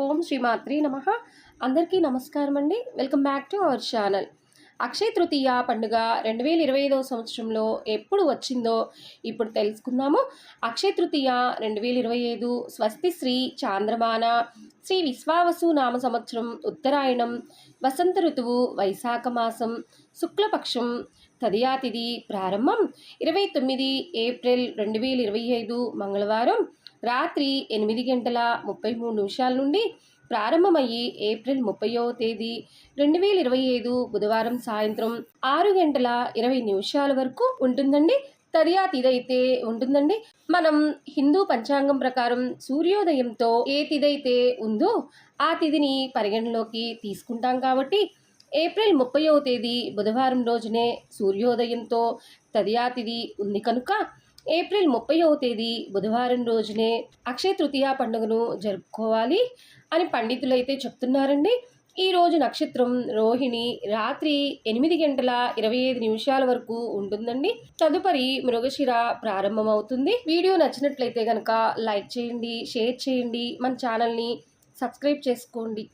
ఓం శ్రీమాత్రి నమ. అందరికీ నమస్కారం అండి welcome back to our channel. Akshaya Tritiya పండుగ రెండు వేల ఇరవై ఐదవ సంవత్సరంలో ఎప్పుడు వచ్చిందో ఇప్పుడు తెలుసుకుందాము. అక్షయ తృతీయ రెండు వేల ఇరవై ఐదు స్వస్తి శ్రీ చాంద్రమాన శ్రీ విశ్వావసు నామ సంవత్సరం ఉత్తరాయణం వసంత ఋతువు వైశాఖ మాసం శుక్లపక్షం తదియా తిథి ప్రారంభం. ఇరవై తొమ్మిది ఏప్రిల్ రెండు వేల ఇరవై ఐదు మంగళవారం రాత్రి ఎనిమిది గంటల ముప్పై మూడు నిమిషాల నుండి ప్రారంభమయ్యి ఏప్రిల్ ముప్పయో తేదీ రెండు వేల ఇరవై ఐదు బుధవారం సాయంత్రం ఆరు గంటల ఇరవై నిమిషాల వరకు ఉంటుందండి. తదియా తిథైతే ఉంటుందండి. మనం హిందూ పంచాంగం ప్రకారం సూర్యోదయంతో ఏ తిథైతే ఉందో ఆ తిథిని పరిగణలోకి తీసుకుంటాం కాబట్టి ఏప్రిల్ ముప్పైవ తేదీ బుధవారం రోజునే సూర్యోదయంతో తదియాతిథి ఉంది కనుక ఏప్రిల్ ముప్పైవ తేదీ బుధవారం రోజునే అక్షయ తృతీయ పండుగను జరుపుకోవాలి అని పండితులైతే చెప్తున్నారండి. ఈ రోజు నక్షత్రం రోహిణి రాత్రి ఎనిమిది గంటల ఇరవై ఐదు నిమిషాల వరకు ఉంటుందండి. తదుపరి మృగశిర ప్రారంభమవుతుంది. వీడియో నచ్చినట్లయితే కనుక లైక్ చేయండి షేర్ చేయండి. మన ఛానల్ని సబ్స్క్రైబ్ చేసుకోండి.